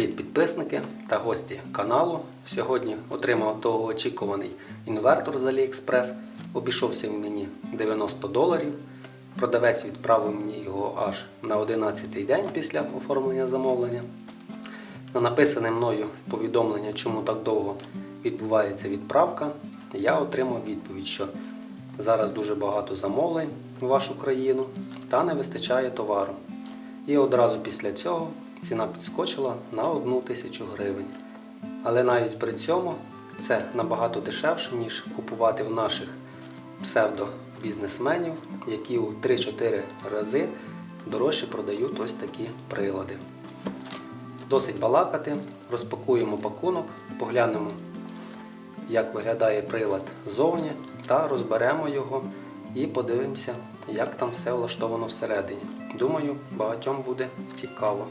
Привіт, підписники та гості каналу. Сьогодні отримав довгоочікуваний інвертор з AliExpress. Обійшовся він мені 90 доларів. Продавець відправив мені його аж на 11-й день після оформлення замовлення. На написане мною повідомлення, чому так довго відбувається відправка, я отримав відповідь, що зараз дуже багато замовлень в вашу країну та не вистачає товару. І одразу після цього ціна підскочила на 1 тисячу гривень. Але навіть при цьому це набагато дешевше, ніж купувати в наших псевдо-бізнесменів, які у 3-4 рази дорожче продають ось такі прилади. Досить балакати, розпакуємо пакунок, поглянемо, як виглядає прилад ззовні, та розберемо його і подивимося, як там все влаштовано всередині. Думаю, багатьом буде цікаво.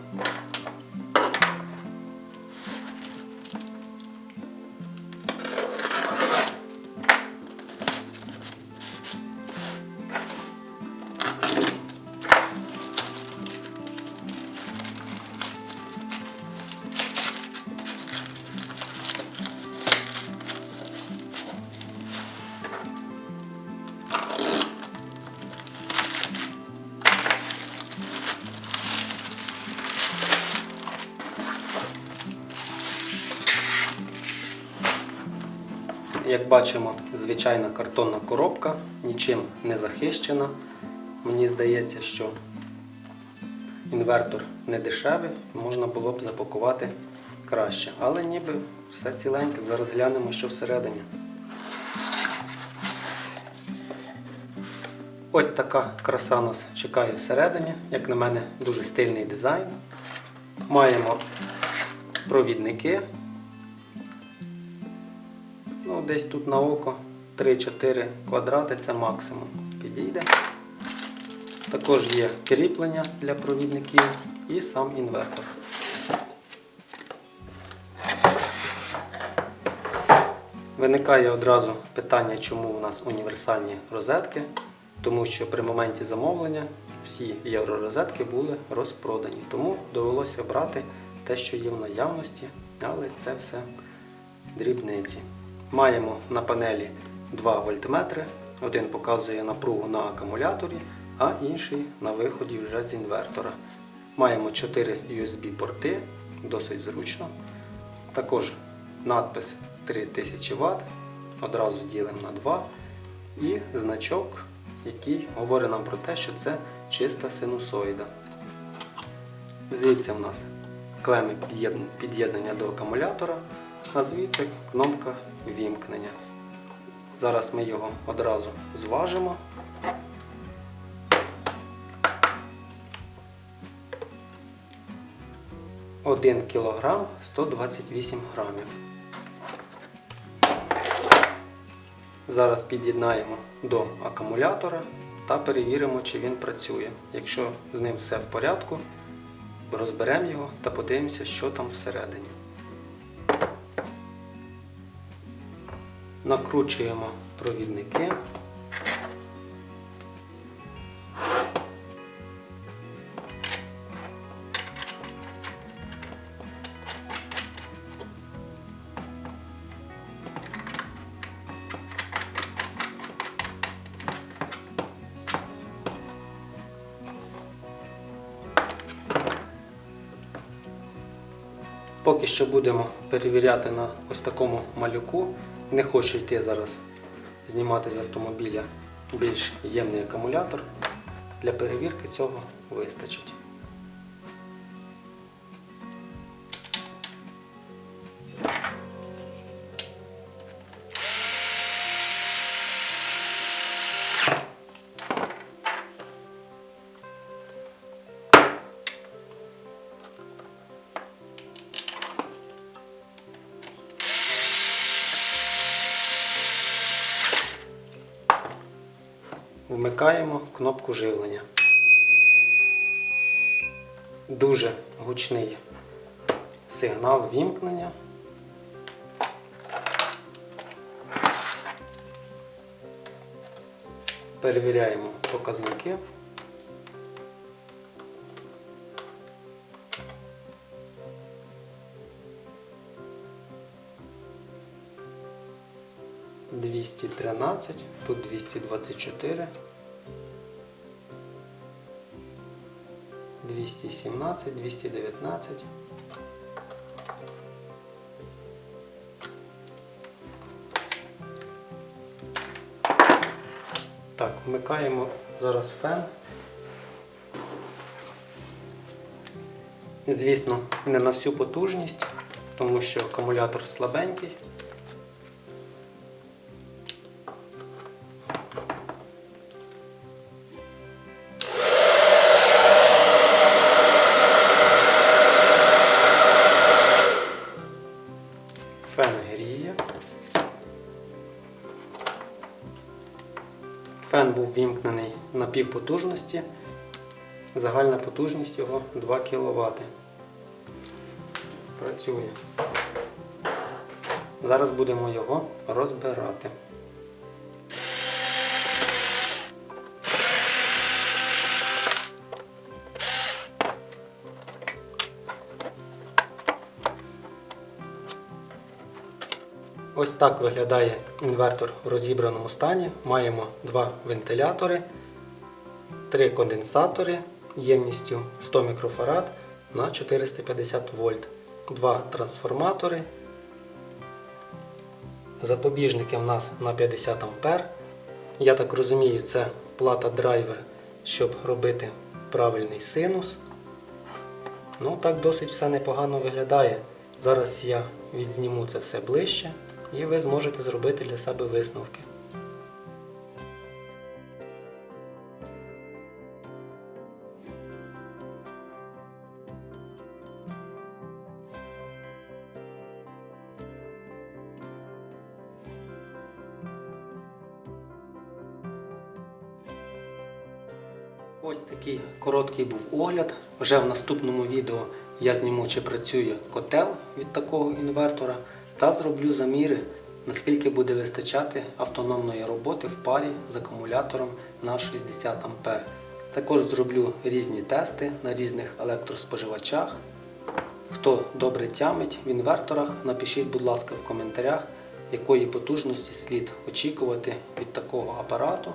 Як бачимо, звичайна картонна коробка, нічим не захищена. Мені здається, що інвертор не дешевий, можна було б запакувати краще. Але ніби все ціленьке. Зараз глянемо, що всередині. Ось така краса нас чекає всередині. Як на мене, дуже стильний дизайн. Маємо провідники. Ну, десь тут на око 3-4 квадрати це максимум підійде. Також є кріплення для провідників і сам інвертор. Виникає одразу питання, чому у нас універсальні розетки, тому що при моменті замовлення всі євророзетки були розпродані. Тому довелося брати те, що є в наявності, але це все дрібниці. Маємо на панелі два вольтметри. Один показує напругу на акумуляторі, а інший на виході вже з інвертора. Маємо 4 USB-порти, досить зручно. Також надпис 3000 Вт. Одразу ділимо на 2. І значок, який говорить нам про те, що це чиста синусоїда. Звідси в нас клеми під'єднання до акумулятора, а звідси кнопка вімкнення. Зараз ми його одразу зважимо. Один кілограм 128 грамів. Зараз під'єднаємо до акумулятора та перевіримо, чи він працює. Якщо з ним все в порядку, розберемо його та подивимося, що там всередині. Накручуємо провідники. Поки що будемо перевіряти на ось такому малюку. Не хочу йти зараз знімати з автомобіля більш ємний акумулятор. Для перевірки цього вистачить. вмикаємо кнопку живлення. Дуже гучний сигнал вімкнення. Перевіряємо показники. Двісті тринадцять, тут двісті двадцять чотири. 217, 219. Так, вмикаємо зараз фен. Звісно, не на всю потужність, тому що акумулятор слабенький. Фен був вімкнений на півпотужності. Загальна потужність його 2 кВт. Працює. Зараз будемо його розбирати. Ось так виглядає інвертор в розібраному стані. Маємо два вентилятори, три конденсатори ємністю 100 мікрофарад на 450 вольт, два трансформатори. Запобіжники в нас на 50 ампер. Я так розумію, це плата драйвер, щоб робити правильний синус. Ну, так досить все непогано виглядає. Зараз я відзніму це все ближче і ви зможете зробити для себе висновки. Ось такий короткий був огляд. Вже в наступному відео я зніму, чи працює котел від такого інвертора та зроблю заміри, наскільки буде вистачати автономної роботи в парі з акумулятором на 60 А. Також зроблю різні тести на різних електроспоживачах. Хто добре тямить в інверторах, напишіть, будь ласка, в коментарях, якої потужності слід очікувати від такого апарату.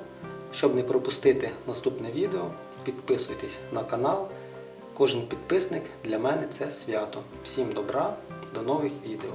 Щоб не пропустити наступне відео, підписуйтесь на канал. Кожен підписник для мене це свято. Всім добра, до нових відео.